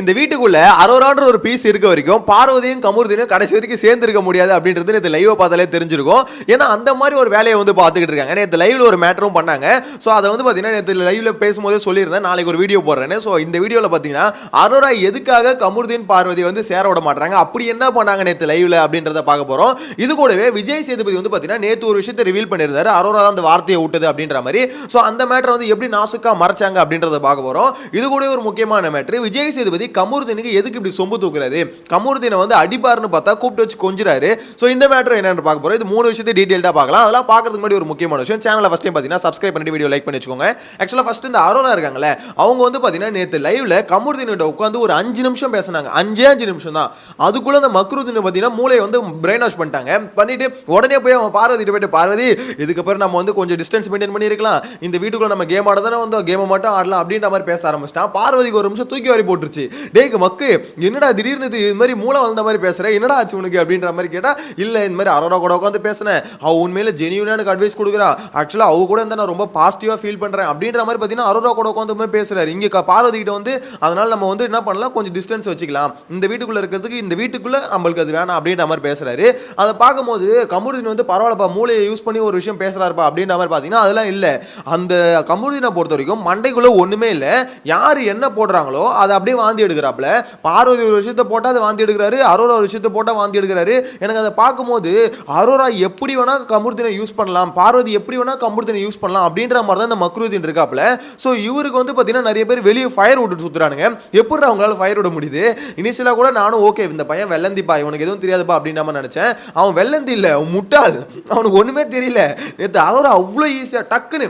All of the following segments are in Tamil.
இந்த வீட்டுக்குள்ள அரோரான்ற ஒரு பீஸ் இருக்க வரைக்கும் பார்வதியும் கமுருதியும் கடைசி வரைக்கும் சேர்ந்து இருக்க முடியாது அப்படின்றது இந்த லைவ் பார்த்தாலே தெரிஞ்சிருக்கும். ஏன்னா அந்த மாதிரி ஒரு வேலையை வந்து பார்த்துக்கிட்டு இருக்காங்க. நேற்று லைவ்ல ஒரு மேட்டரும் பண்ணாங்க. ஸோ அதை வந்து பார்த்தீங்கன்னா நேற்று லைவ்ல பேசும்போதே சொல்லியிருந்தேன். நாளைக்கு ஒரு வீடியோ போடுறேன்னு. ஸோ இந்த வீடியோவில் பார்த்தீங்கன்னா அரோரா எதுக்காக கமுருதீன் பார்வதி வந்து சேர விட மாட்டாங்க அப்படி என்ன பண்ணாங்க நேற்று லைவ்ல அப்படின்றத பார்க்க போகிறோம் இது கூடவே விஜய் சேதுபதி வந்து பார்த்தீங்கன்னா நேற்று ஒரு விஷயத்தை ரிவீல் பண்ணியிருந்தாரு. அரோரா தான் அந்த வார்த்தையை விட்டது அப்படின்ற மாதிரி. ஸோ அந்த மேட்டர் வந்து எப்படி நாசுக்கா மறைச்சாங்க அப்படின்றத பார்க்க போகிறோம் இது கூட ஒரு முக்கியமான மேட்ரு விஜய் சேதுபதி கமருதீனுக்கு எதுக்கு இப்படி சொம்பு தூக்குறாரு? கமருதீனை வந்து அடிப்பார்னு பார்த்தா கூப்பிட்டு வச்சு கொஞ்சிறாரு. ஸோ இந்த மேட்ரு என்னன்னு பார்க்க போகிறோம் இது மூணு விஷயத்தை டீட்டெயில்டாக பார்க்கலாம். அதெல்லாம் பார்க்கறதுக்கு முன்னாடி ஒரு முக்கியமான விஷயம். சேனலை ஃபஸ்ட் டைம் பார்த்தீங்கன்னா சப்ஸ்கிரைப் பண்ணிட்டு வீடியோ லைக் பண்ணி வச்சுக்கோங்க. ஆக்சுவலாக ஃபஸ்ட் இந்த அரோரா இருக்காங்களே அவங்க வந்து பார்த்தீங்கன்னா நேற்று லைவ்ல கமருதீன்கிட்ட உட்காந்து ஒரு அஞ்சு நிமிஷம் பேசினாங்க. அஞ்சே அஞ்சு நிமிஷம் தான். அதுக்குள்ள அந்த மக்ருதீனை பார்த்தீங்கன்னா மூளையை வந்து பிரெயின் வாஷ் பண்ணிட்டாங்க. பண்ணிட்டு உடனே போய் அவன் பார்வதிட்டு போயிட்டு பார்வதி இதுக்கப்புறம் நம்ம வந்து கொஞ்சம் டிஸ்டன்ஸ் மெயின்டைன் பண்ணியிருக்கலாம். இந்த வீட்டுக்குள்ள நம்ம கேம் ஆட தானே வந்தோம் கேமை மட்டும் ஆடலாம். அப்படின்ற மாதிரி பேச ஆரம்பிச்சிட்டான். பார்வதிக்கு ஒரு நிமிஷம் தூக்கி வாரி போட்டுருச்சு. டேக்கு மக்கு என்னடா திடீர்னு இது மாதிரி மூளை வந்த மாதிரி பேசுகிறேன் என்னடா ஆச்சு உனக்கு அப்படின்ற மாதிரி கேட்டா இல்ல இந்த மாதிரி அரோரா கூட உட்காந்து பேசினேன். அவ உண்மையில ஜெனியூனா எனக்கு அட்வைஸ் கொடுக்குறா. ஆக்சுவலா அவ கூட இருந்தால் நான் ரொம்ப பாசிட்டிவாக ஃபீல் பண்றேன். அப்படின்ற மாதிரி பார்த்தீங்கன்னா அரோரா கூட உட்காந்து மாதிரி பேசுகிறாரு இங்கே க- பார்வதி கிட்ட வந்து அதனால நம்ம வந்து என்ன பண்ணலாம்? கொஞ்சம் டிஸ்டன்ஸ் வச்சுக்கலாம். இந்த வீட்டுக்குள்ளே இருக்கிறதுக்கு இந்த வீட்டுக்குள்ளே நம்மளுக்கு அது வேணாம் அப்படின்ற மாதிரி பேசுறாரு. அதை பார்க்கும்போது கமுருதின் வந்து பரவாயில்லப்பா மூளையை யூஸ் பண்ணி ஒரு விஷயம் பேசுகிறாருப்பா அப்படின்ற மாதிரி பார்த்தீங்கன்னா அதெல்லாம் இல்லை. அந்த கமுருதினை பொறுத்த வரைக்கும் மண்டைக்குள்ளே ஒண்ணுமே இல்லை. யார் என்ன போடுறாங்களோ அதை அப்படியே வாந்தி எடுக்கிறாப்புல. பார்வதி ஒரு விஷயத்தை போட்டால் அதை வாந்தி எடுக்கிறாரு அரோரா ஒரு விஷயத்தை போட்டால் வாந்தி எடுக்கிறாரு. எனக்கு அதை பார்க்கும்போது அரோரா எப்படி வேணால் கமுருதினை யூஸ் பண்ணலாம் பார்வதி எப்படி வேணால் கமுருதினை யூஸ் பண்ணலாம் அப்படின்ற மாதிரி தான் இந்த மக்ருதீன் இருக்காப்புல. ஸோ இவருக்கு வந்து பார்த்தீங்கன்னா நிறைய பேர் வெளியே ஃபயர் விட்டு சுத்துறானுங்க. எப்படி அவங்களால ஃபயர் விட முடியுது? இனிஷியலாக கூட நானும் ஓகே இந்த பையன் வெள்ளந்திப்பா இவனுக்கு எதுவும் தெரியாதுப்பா அப்படின்ற மாதிரி நினச்சேன். அவன் வெள்ளந்தி இல்லை அவன் முட்டாள். அவனுக்கு ஒன்றுமே தெரியல. நேற்று அரோரா அவ்வளோ ஈஸியாக டக்குன்னு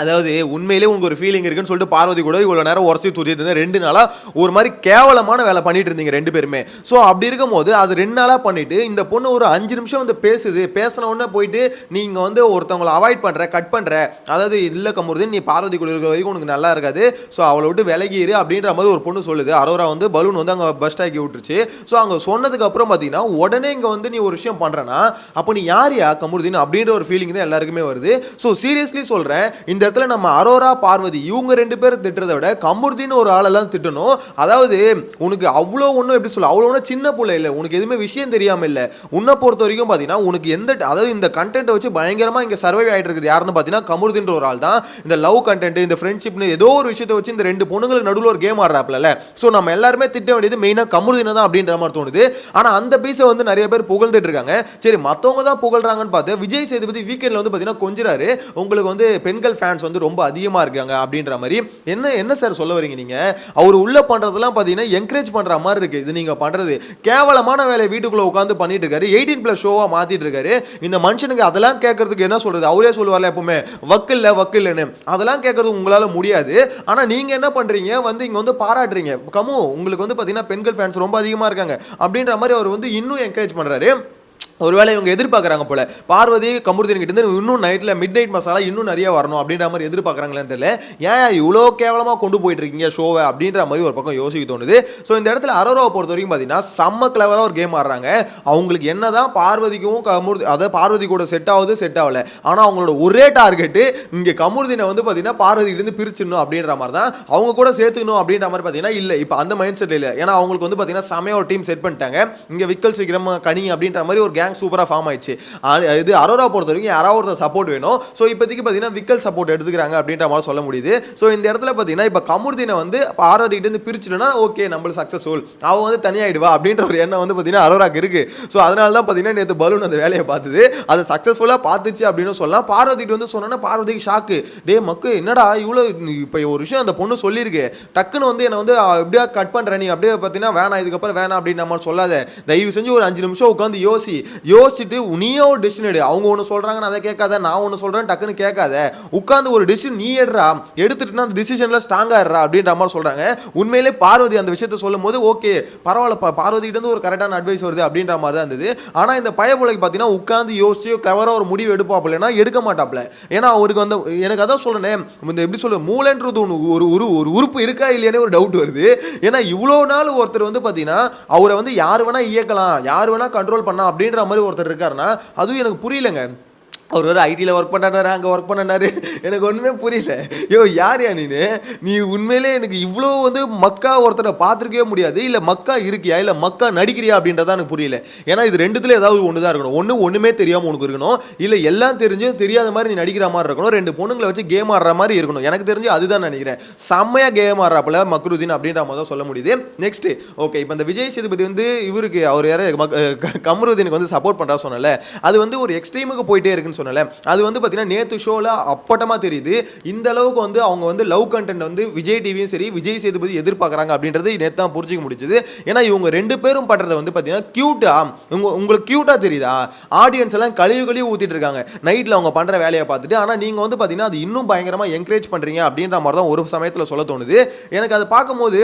அதாவது உண்மையிலே உங்களுக்கு ஒரு ஃபீலிங் இருக்குன்னு சொல்லிட்டு பார்வதி கூட இவ்வளோ நேரம் உரசி தூத்திட்டு இருந்தேன். ரெண்டு நாளாக ஒரு மாதிரி கேவலமான வேலை பண்ணிட்டு இருந்தீங்க ரெண்டு பேருமே. ஸோ அப்படி இருக்கும்போது அது ரெண்டு நாளாக பண்ணிட்டு இந்த பொண்ணு ஒரு அஞ்சு நிமிஷம் வந்து பேசுது. பேசின உடனே போயிட்டு நீங்கள் வந்து ஒருத்தவங்களை அவாய்ட் பண்ணுற கட் பண்ணுற அதாவது இல்லை கமுருது நீ பார்வதி கூட இருக்கிற வரைக்கும் உனக்கு நல்லா இருக்காது. ஸோ அவளை விட்டு விலகிரு அப்படின்ற மாதிரி ஒரு பொண்ணு சொல்லுது. அரோரா வந்து பலூன் வந்து அங்கே பஸ்ட் ஆக்கி விட்டுருச்சு. ஸோ அங்கே சொன்னதுக்கு அப்புறம் பார்த்தீங்கன்னா உடனே இங்கே வந்து நீ ஒரு விஷயம் பண்ணுறனா அப்போ நீ யார் யா கமுருதீன் அப்படின்ற ஒரு ஃபீலிங் தான் எல்லாருக்குமே வருது. ஸோ சீரியஸ்லி சொல்கிறேன் இந்த இடத்துல நம்ம அரோரா பார்வதி இவங்க ரெண்டு பேரும் திட்டுறதை விட கமுர்தின்னு ஒரு ஆளெல்லாம் திட்டணும். அதாவது உனக்கு அவ்வளோ ஒன்றும் எப்படி சொல்ல அவ்வளோ ஒன்றும் சின்ன பிள்ளை இல்லை உனக்கு எதுவுமே விஷயம் தெரியாமல் இல்லை. உன்னை பொறுத்த வரைக்கும் பார்த்தீங்கன்னா உனக்கு எந்த அதாவது இந்த கண்டென்ட்டை வச்சு பயங்கரமாக இங்கே சர்வை ஆகிட்டு இருக்குது யாருன்னு பார்த்தீங்கன்னா கமுர்தின்ற ஒரு ஆள் தான் இந்த லவ் கண்டென்ட் இந்த ஃப்ரெண்ட்ஷிப்னு ஏதோ ஒரு விஷயத்தை வச்சு இந்த ரெண்டு பொண்ணுங்களுக்கு நடுவில் ஒரு கேம் ஆடுறாப்ல ஸோ நம்ம எல்லாருமே திட்ட வேண்டியது மெயினாக கமுருதினை தான் அப்படின்ற மாதிரி தோணுது. ஆனால் அந்த பீஸை வந்து நிறைய பேர் புகழ்ந்துட்டு இருக்காங்க. சரி மற்றவங்க தான் புகழ்றாங்கன்னு பார்த்து விஜய் சேதுபதி வீக்கெண்டில் வந்து பார்த்தீங்கன்னா கொஞ்சிறாரு. உங்களுக்கு வந்து பெண்கள் ஃபேன்ஸ் வந்து ரொம்ப அதிகமாக இருக்காங்க அப்படின்ற மாதிரி. என்ன என்ன சார் சொல்ல வரீங்க நீங்கள் அவர் உள்ளே பண்ணுறதெல்லாம் பார்த்தீங்கன்னா என்கரேஜ் பண்ணுற மாதிரி இருக்குது இது நீங்கள் பண்ணுறது கேவலமான வேலையை வீட்டுக்குள்ளே உட்காந்து பண்ணிட்டு இருக்காரு. எயிட்டீன் ப்ளஸ் ஷோவாக மாற்றிட்டு இருக்காரு. இந்த மனுஷனுக்கு அதெல்லாம் கேட்கறதுக்கு என்ன சொல்கிறது அவரே சொல்லுவார்ல எப்பவுமே வக்கில்ல வக்கில்லன்னு. அதெல்லாம் கேட்கறது உங்களால் முடியாது. ஆனால் நீங்கள் என்ன பண்ணுறீங்க வந்து இங்கே வந்து பாராட்டுறீங்க. கமு உங்களுக்கு வந்து பார்த்தீங்கன்னா பெண்கள் ஃபேன்ஸ் ரொம்ப அதிகமாக இருக்காங்க. அப்படின்ற மாதிரி அவர் வந்து இன்னும் என்கரேஜ் பண்ணுறாரு ஒருவேளை இவங்க எதிர்பார்க்குறாங்க போல. பார்வதி கமுருதீன் இருந்து இன்னும் நைட்டில் மிட் நைட் மசாலா இன்னும் நிறைய வரணும் அப்படின்ற மாதிரி எதிர்பார்க்குறாங்களேன்னு தெரியல. ஏன் இவ்வளோ கேவலமாக கொண்டு போயிட்டு இருக்கீங்க ஷோவை அப்படின்ற மாதிரி ஒரு பக்கம் யோசிக்க தோணுது. ஸோ இந்த இடத்துல அரோராவை பொறுத்த வரைக்கும் பார்த்தீங்கன்னா செம்ம கிளவராக ஒரு கேம் ஆடுறாங்க. அவங்களுக்கு என்ன தான் பார்வதிக்கும் கமுருதி அதாவது பார்வதி கூட செட் ஆகுது செட் ஆகல. ஆனால் அவங்களோட ஒரே டார்கெட்டு இங்கே கமுருதினை வந்து பார்த்தீங்கன்னா பார்வதியிலேருந்து பிரிச்சிடணும் அப்படின்ற மாதிரி தான் அவங்க கூட சேர்த்துக்கணும் அப்படின்ற மாதிரி பார்த்தீங்கன்னா இல்லை. இப்போ அந்த மைண்ட் செட் இல்லை. ஏன்னா அவங்களுக்கு வந்து பார்த்தீங்கன்னா செமையாக ஒரு டீம் செட் பண்ணிட்டாங்க. இங்கே விக்கல் சீக்கிரம் கனி அப்படின்ற மாதிரி ஒரு கேங் சூப்பராக ஃபார்ம் ஆயிடுச்சு. இது அரோரா பொறுத்த வரைக்கும் யாராவது ஒருத்தர் சப்போர்ட் வேணும். ஸோ இப்போதைக்கு பார்த்தீங்கன்னா விக்கல் சப்போர்ட் எடுத்துக்கிறாங்க அப்படின்ற மாதிரி சொல்ல முடியுது. ஸோ இந்த இடத்துல பார்த்தீங்கன்னா இப்போ கமுர்தீனை வந்து பார்வதிக்கிட்ட இருந்து ஓகே நம்மளுக்கு சக்ஸஸ்ஃபுல் அவன் வந்து தனியாகிடுவா அப்படின்ற ஒரு எண்ணம் வந்து பார்த்தீங்கன்னா அரோராக்கு இருக்குது ஸோ அதனால தான் பார்த்தீங்கன்னா நேற்று பலூன் அந்த வேலையை பார்த்துது. அதை சக்ஸஸ்ஃபுல்லாக பார்த்துச்சு அப்படின்னு சொல்லலாம். பார்வதிட்டு வந்து சொன்னோன்னா பார்வதிக்கு ஷாக்கு டே மக்கு என்னடா இவ்வளோ இப்போ ஒரு விஷயம் அந்த பொண்ணு சொல்லியிருக்கு. டக்குன்னு வந்து என்னை வந்து எப்படியா கட் பண்ணுற நீ? அப்படியே பார்த்தீங்கன்னா வேணாம் இதுக்கப்புறம் வேணாம் அப்படின்னு நம்ம சொல்லாத. தயவு செஞ்சு ஒரு அஞ்சு நிமிஷம் உட்காந்து யோசி. யோசிச்சுட்டு நீயே ஒரு டிசிஷன் எடு. அவங்க ஒன்று சொல்கிறாங்க நான் அதை கேட்காத நான் ஒன்று சொல்கிறேன் டக்குன்னு கேட்காத. உட்காந்து ஒரு டிசிஷன் நீ எடுறா. எடுத்துட்டுனா அந்த டிசிஷனில் ஸ்ட்ராங்காக இருறா அப்படின்ற மாதிரி சொல்கிறாங்க உண்மையிலே பார்வதி அந்த விஷயத்த சொல்லும் போது ஓகே பரவாயில்ல பா- ஒரு கரெக்டான அட்வைஸ் வருது. அப்படின்ற மாதிரி தான் இருந்தது. ஆனால் இந்த பயபுலைக்கு பார்த்தீங்கன்னா உட்காந்து யோசிச்சு கிளவராக ஒரு முடிவு எடுப்பாப்புலன்னா எடுக்க மாட்டாப்புல. ஏன்னா அவருக்கு வந்து எனக்கு அதான் சொல்றேனே இந்த எப்படி சொல்ல மூளைன்றது ஒன்று ஒரு ஒரு ஒரு உறுப்பு இருக்கா இல்லையானே ஒரு டவுட் வருது. ஏன்னா இவ்வளோ நாள் ஒருத்தர் வந்து பார்த்தீங்கன்னா அவரை வந்து யார் வேணா இயக்கலாம் யார் வேணா கண்ட்ரோல் பண்ணலாம் அப்படின்ற மாதிரி ஒருத்தர் இருக்காருன்னா அதுவும் எனக்கு புரியலங்க. அவர் ஒரு ஐடியில் ஒர்க் பண்ணாரு அங்கே ஒர்க் பண்ணாரு எனக்கு ஒன்றுமே புரியல. யோ யார் யா நீனு? நீ உண்மையிலே எனக்கு இவ்வளோ வந்து மக்கா ஒருத்தரை பார்த்துருக்கவே முடியாது. இல்லை மக்கா இருக்கியா? இல்லை மக்கா நடிக்கிறியா அப்படின்றதா எனக்கு புரியல. ஏன்னா இது ரெண்டுத்துல ஏதாவது ஒன்று தான் இருக்கணும். ஒன்று ஒன்றுமே தெரியாமல் உனக்கு இருக்கணும். இல்லை எல்லாம் தெரிஞ்சும் தெரியாத மாதிரி நீ நடிக்கிற மாதிரி இருக்கணும். ரெண்டு பொண்ணுங்களை வச்சு கேம் ஆடுற மாதிரி இருக்கணும். எனக்கு தெரிஞ்சு அதுதான் நினைக்கிறேன். செம்மையாக கேம் ஆடுறாப்புல மக்ருதீன் அப்படின்ற மாதிரி தான் சொல்ல முடியுது. நெக்ஸ்ட்டு ஓகே இப்போ இந்த விஜய் சேதுபதி வந்து இவருக்கு அவர் யார? மக்- க- கமருதீனுக்கு வந்து சப்போர்ட் பண்ணுறா சொன்னல அது வந்து ஒரு எக்ஸ்ட்ரீமுக்கு போயிட்டே இருக்குன்னு சொன்னல அது வந்து பார்த்தீங்கன்னா நேற்று ஷோவில் அப்பட்டமாக தெரியுது. இந்த அளவுக்கு வந்து அவங்க வந்து லவ் கண்டென்ட் வந்து விஜய் டிவியும் சரி விஜய் சேதுபதி எதிர்பார்க்குறாங்க அப்படின்றது நேற்று தான் புரிஞ்சிக்க முடிஞ்சது. ஏன்னா இவங்க ரெண்டு பேரும் பண்ணுறது வந்து பார்த்தீங்கன்னா க்யூட்டா உங்க உங்களுக்கு க்யூட்டாக தெரியுதா? ஆடியன்ஸ் எல்லாம் கழிவு கழிவு ஊற்றிட்டு இருக்காங்க. நைட்டில் அவங்க பண்ணுற வேலையை பார்த்துட்டு ஆனால் நீங்கள் வந்து பார்த்தீங்கன்னா அது இன்னும் பயங்கரமாக என்கரேஜ் பண்ணுறீங்க அப்படின்ற மாதிரி தான் ஒரு சமயத்தில் சொல்ல தோணுது. எனக்கு அதை பார்க்கும்போது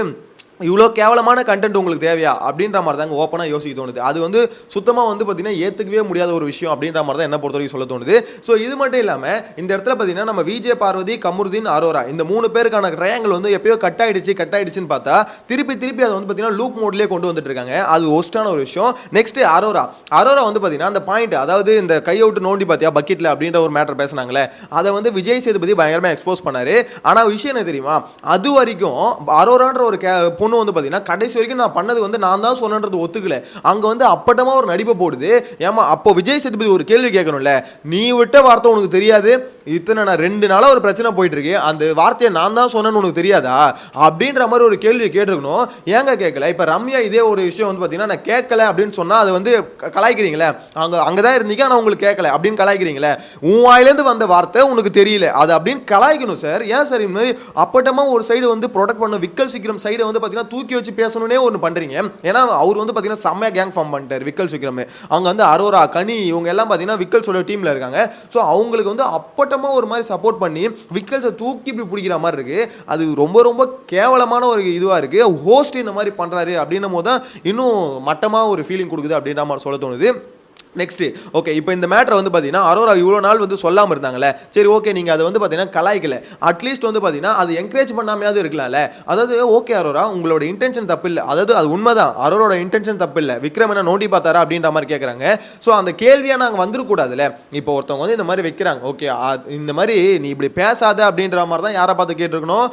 இவ்வளோ கேவலமான கண்டென்ட் உங்களுக்கு தேவையா? அப்படின்ற மாதிரி தாங்க ஓப்பனாக யோசிக்க தோணுது. அது வந்து சுத்தமாக வந்து பார்த்தீங்கன்னா ஏற்றுக்கவே முடியாத ஒரு விஷயம் அப்படின்ற மாதிரி தான் என்ன பொறுத்த வரைக்கும் சொல்ல தோணுது. ஸோ இது மட்டும் இல்லாமல் இந்த இடத்துல பார்த்தீங்கன்னா நம்ம விஜய் பார்வதி கமருதீன் அரோரா இந்த மூணு பேருக்கான ட்ரையாங்கிள் வந்து எப்பயோ கட் ஆயிடுச்சு கட் ஆயிடுச்சுன்னு பார்த்தா திருப்பி திருப்பி அதை வந்து பார்த்தீங்கன்னா லூப் மோட்லேயே கொண்டு வந்துட்டு இருக்காங்க. அது ஒஸ்டான ஒரு விஷயம். நெக்ஸ்ட் அரோரா அரோரா வந்து பார்த்தீங்கன்னா அந்த பாயிண்ட் அதாவது இந்த கையவுட்டு நோண்டி பார்த்தியா பக்கெட்டில் அப்படின்ற ஒரு மேட்டர் பேசுனாங்களே அதை வந்து விஜய் சேதுபதி பயங்கரமாக எக்ஸ்போஸ் பண்ணாரு. ஆனால் விஷயம் என்ன தெரியுமா? அது வரைக்கும் அரோரான்ற ஒரு கே பொண்ணு வந்து பார்த்தீங்கன்னா கடைசி வரைக்கும் நான் பண்ணது வந்து நான் தான் சொன்னன்றது ஒத்துக்கல. அங்கே வந்து அப்பட்டமாக ஒரு நடிப்பை போடுது. ஏமா அப்போ விஜய் சேதுபதி ஒரு கேள்வி கேட்கணும்ல? நீ விட்ட வார்த்தை உனக்கு தெரியாது. இத்தனை நான் ரெண்டு நாளாக ஒரு பிரச்சனை போயிட்டுருக்கு. அந்த வார்த்தையை நான் தான் சொன்னேன்னு உனக்கு தெரியாதா? அப்படின்ற மாதிரி ஒரு கேள்வியை கேட்டிருக்கணும். ஏங்க கேட்கல இப்போ ரம்யா இதே ஒரு விஷயம் வந்து பார்த்தீங்கன்னா நான் கேட்கல அப்படின்னு சொன்னால் அது வந்து கலாய்க்கிறீங்களே? அங்கே அங்கே தான் இருந்தீங்க ஆனால் உங்களுக்கு கேட்கல அப்படின்னு கலாய்க்கிறீங்களே? உன் வாயிலேருந்து வந்த வார்த்தை உனக்கு தெரியல. அது அப்படின்னு கலாய்க்கணும் சார் ஏன் சார் இந்த மாதிரி அப்பட்டமாக ஒரு சைடு வந்து ப்ரொடக்ட் பண்ண விக்கல் சீக்கிரம் சைடை வந்து பார்த்தீங்கன்னா தூக்கி வச்சு பேசணுன்னே ஒன்று பண்ணுறீங்க ஏன்னா அவர் வந்து பார்த்தீங்கன்னா செம்மையாக கேங் ஃபார்ம் பண்ணிட்டார் விக்கல் சீக்கிரம். அவங்க வந்து அரோரா கனி இவங்க எல்லாம் பார்த்தீங்கன்னா விக்கல்ஸோட டீமில் இருக்காங்க. ஸோ அவங்களுக்கு வந்து பயங்கரமாக ஒரு மாதிரி சப்போர்ட் பண்ணி விக்கல்ஸை தூக்கி இப்படி பிடிக்கிற மாதிரி இருக்குது அது ரொம்ப ரொம்ப கேவலமான ஒரு இதுவாக இருக்கு. ஹோஸ்ட் இந்த மாதிரி பண்ணுறாரு அப்படின்னும் போது தான் இன்னும் மட்டமாக ஒரு ஃபீலிங் கொடுக்குது அப்படின்ற மாதிரி சொல்ல தோணுது. நெக்ஸ்ட் ஓகே இப்போ இந்த மேட்டரை வந்து பார்த்தீங்கன்னா அரோரா இவ்வளோ நாள் வந்து சொல்லாமல் இருந்தாங்களே சரி ஓகே நீங்கள் அதை வந்து பார்த்தீங்கன்னா கலாய்க்கல. அட்லீஸ்ட் வந்து பார்த்தீங்கன்னா அது என்கரேஜ் பண்ணாமையாவது இருக்கலாம்ல. அதாவது ஓகே அரோரா உங்களோட இன்டென்ஷன் தப்பு இல்லை அதாவது அது உண்மைதான். அரோரோட இன்டென்ஷன் தப்பு இல்லை விக்ரம் என்ன நோண்டி பார்த்தாரா அப்படின்ற மாதிரி கேட்குறாங்க ஸோ அந்த கேள்வியாக நாங்கள் வந்துடக்கூடாதுல்ல இப்போ ஒருத்தவங்க வந்து இந்த மாதிரி வைக்கிறாங்க. ஓகே இந்த மாதிரி நீ இப்படி பேசாத அப்படின்ற மாதிரி தான் யாரை பார்த்து கேட்டிருக்கணும்?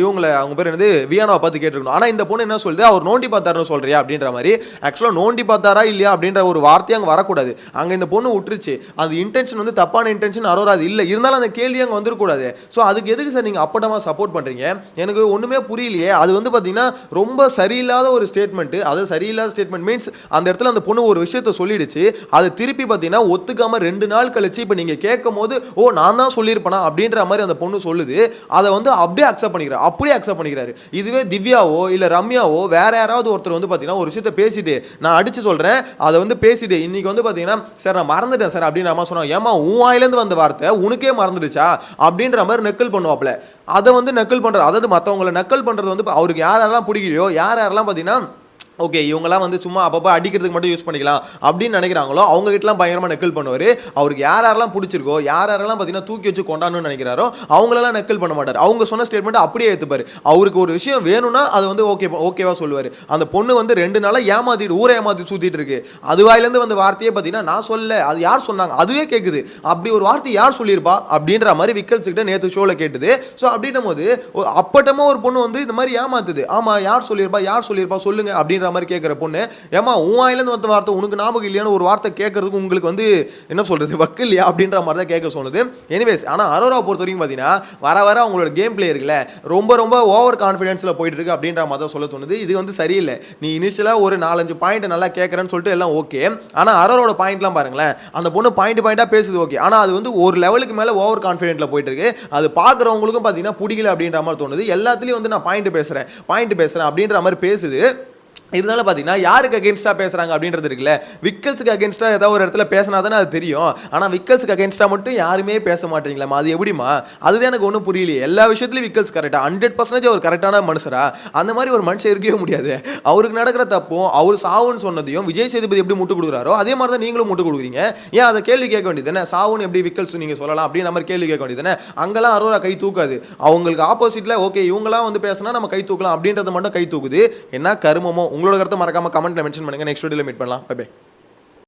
இவங்களை அவங்க பேர் என்னது? வியானாவை பார்த்து கேட்டிருக்கணும். ஆனால் இந்த பொண்ணு என்ன சொல்லுது? அவர் நோண்டி பார்த்தாருன்னு சொல்கிறியா அப்படின்ற மாதிரி. ஆக்சுவலாக நோண்டி பார்த்தாரா இல்லையா அப்படின்ற ஒரு வார்த்தை அங்கே வரக்கூடாது. அங்கே இந்த பொண்ணு விட்டுருச்சு அது இன்டென்ஷன் வந்து தப்பான இன்டென்ஷன் அரோரா அது இல்லை இருந்தாலும் அந்த கேள்வி அங்கே வந்துடக்கூடாது ஸோ அதுக்கு எதுக்கு சார் நீங்கள் அப்பட்டமாக சப்போர்ட் பண்ணுறீங்க எனக்கு ஒன்றுமே புரியலையே. அது வந்து பார்த்தீங்கன்னா ரொம்ப சரியில்லாத ஒரு ஸ்டேட்மெண்ட்டு அது சரியில்லாத ஸ்டேட்மெண்ட் மீன்ஸ் அந்த இடத்துல அந்த பொண்ணு ஒரு விஷயத்த சொல்லிடுச்சு. அதை திருப்பி பார்த்தீங்கன்னா ஒத்துக்காமல் ரெண்டு நாள் கழிச்சு இப்போ நீங்கள் கேட்கும் போது ஓ நான் தான் சொல்லியிருப்பேனா? அப்படின்ற மாதிரி அந்த பொண்ணு சொல்லுது. அதை வந்து அப்படியே அக்செப்ட் பண்ணிக்கிறார். அப்படியே அக்செப்ட் பண்ணிக்கிறாரு. இதுவே திவ்யாவோ இல்லை ரம்யாவோ வேற யாராவது ஒருத்தர் வந்து பார்த்தீங்கன்னா ஒரு விஷயத்த பேசிட்டு நான் அடிச்சு சொல்கிறேன் அதை வந்து பேசிட்டு இன்னைக்கு வந்து பார்த்தீங்கன்னா சார் நான் மறந்துட்டேன் சார் அப்படின்னு அம்மா சொன்னாங்க. ஏமா உன் வாயிலேருந்து வந்த வார்த்தை உனக்கே மறந்துடுச்சா? அப்படின்ற மாதிரி நக்கல் பண்ணுவாப்ல அதை வந்து நக்கல் பண்ணுறது அதாவது மற்றவங்களை நக்கல் பண்ணுறது வந்து அவருக்கு யார் யாரெல்லாம் பிடிக்கலையோ யார் யாரெல்லாம் பார்த்தீங்கன்னா ஓகே இவங்கெல்லாம் வந்து சும்மா அப்பப்போ அடிக்கிறதுக்கு மட்டும் யூஸ் பண்ணிக்கலாம் அப்படின்னு நினைக்கிறாங்களோ அவங்க கிட்டலாம் பயங்கரமாக நெக்கல் பண்ணுவார். அவருக்கு யார் யாரெல்லாம் பிடிச்சிருக்கோ யார் யாரெல்லாம் பார்த்தீங்கன்னா தூக்கி வச்சு கொண்டாடணும்னு நினைக்கிறாரோ அவங்களெல்லாம் நெக்கல் பண்ண மாட்டார். அவங்க சொன்ன ஸ்டேட்மெண்ட் அப்படியே ஏற்றுப்பார் அவருக்கு ஒரு விஷயம் வேணும்னா அதை வந்து ஓகே ஓகேவா சொல்லுவார். அந்த பொண்ணு வந்து ரெண்டு நாளாக ஏமாத்திட்டு ஊரை ஏமாத்தி சுற்றிட்டு இருக்கு. அது வாயிலேருந்து வந்த வார்த்தையே பார்த்தீங்கன்னா நான் சொல்ல அது யார் சொன்னாங்க? அதுவே கேட்குது அப்படி ஒரு வார்த்தை யார் சொல்லியிருப்பா? அப்படின்ற மாதிரி விக்கல்ஸ்கிட்ட நேற்று ஷோவில் கேட்டுது. ஸோ அப்படின்னும் போது அப்பட்டமாக அப்பட்டமா ஒரு பொண்ணு வந்து இந்த மாதிரி ஏமாத்துது. ஆமாம் யார் சொல்லியிருப்பா? யார் சொல்லியிருப்பா? சொல்லுங்க அப்படின்ற மாதிரி கேட்குற பொண்ணு ஏமா உன் வாயிலேருந்து வந்த வார்த்தை உனக்கு ஞாபகம் இல்லையான்னு ஒரு வார்த்தை கேட்கறதுக்கு உங்களுக்கு வந்து என்ன சொல்கிறது வக்கு இல்லையா? அப்படின்ற மாதிரி தான் கேட்க சொன்னது எனிவேஸ் ஆனால் அரோரா பொறுத்த வரைக்கும் பார்த்தீங்கன்னா வர வர அவங்களோட கேம் பிளே இருக்குல்ல ரொம்ப ரொம்ப ஓவர் கான்ஃபிடென்ஸில் போயிட்டு இருக்கு அப்படின்ற மாதிரி தான் சொல்ல தோணுது. இது வந்து சரியில்லை. நீ இனிஷியலாக ஒரு நாலஞ்சு பாயிண்ட் நல்லா கேட்குறேன்னு சொல்லிட்டு எல்லாம் ஓகே ஆனால் அரோரோட பாயிண்ட்லாம் பாருங்களேன் அந்த பொண்ணு பாயிண்ட் பாயிண்டாக பேசுது ஓகே ஆனால் அது வந்து ஒரு லெவலுக்கு மேலே ஓவர் கான்ஃபிடென்ட்டில் போயிட்டு இருக்கு. அது பார்க்குறவங்களுக்கும் பார்த்தீங்கன்னா பிடிக்கல அப்படின்ற மாதிரி தோணுது. எல்லாத்துலேயும் வந்து நான் பாயிண்ட் பேசுகிறேன் பாயிண்ட் பேசுகிறேன் அப்படின்ற மாதிரி பேசுது. இருந்தாலும் பார்த்தீங்கன்னா யாருக்கு அகேன்ஸ்டாக பேசுகிறாங்க அப்படின்றது இருக்குல்ல? விக்கல்ஸுக்கு அகேன்ஸ்டாக ஏதாவது ஒரு இடத்துல பேசினா தானே அது தெரியும். ஆனால் விக்கல்ஸுக்கு அகேன்ஸ்டாக மட்டும் யாருமே பேச மாட்டீங்களாமா அது எப்படிமா அதுதான் எனக்கு ஒன்றும் புரியலையே. எல்லா விஷயத்துலையும் விக்கல்ஸ் கரெக்டாக ஹண்ட்ரட் பர்சன்டேஜ் ஒரு கரெக்டான மனுஷரா? அந்த மாதிரி ஒரு மனுஷன் இருக்கவே முடியாது. அவருக்கு நடக்கிற தப்பும் அவர் சாவுன்னு சொன்னதையும் விஜய் சேதுபதி எப்படி முட்டு கொடுக்குறாரோ அதே மாதிரி தான் நீங்களும் முட்டு கொடுக்குறீங்க. ஏன் அதை கேள்வி கேட்க வேண்டியது தானே சாவுன்னு எப்படி விக்கல்ஸ் நீங்கள் சொல்லலாம் அப்படின்னு மாதிரி கேள்வி கேட்க வேண்டியது தானே அங்கெல்லாம் அரோரா கை தூக்காது. அவங்களுக்கு ஆப்போசிட்டில் ஓகே இவங்களாம் வந்து பேசினா நம்ம கை தூக்கலாம் அப்படின்றத மட்டும் கை தூக்குது. என்ன கருமமோ உங்களோட கருத்தை மறக்காம கமெண்ட்ல மென்ஷன் பண்ணுங்க. நெக்ஸ்ட் வீடியோவில் மீட் பண்ணலாம். Bye by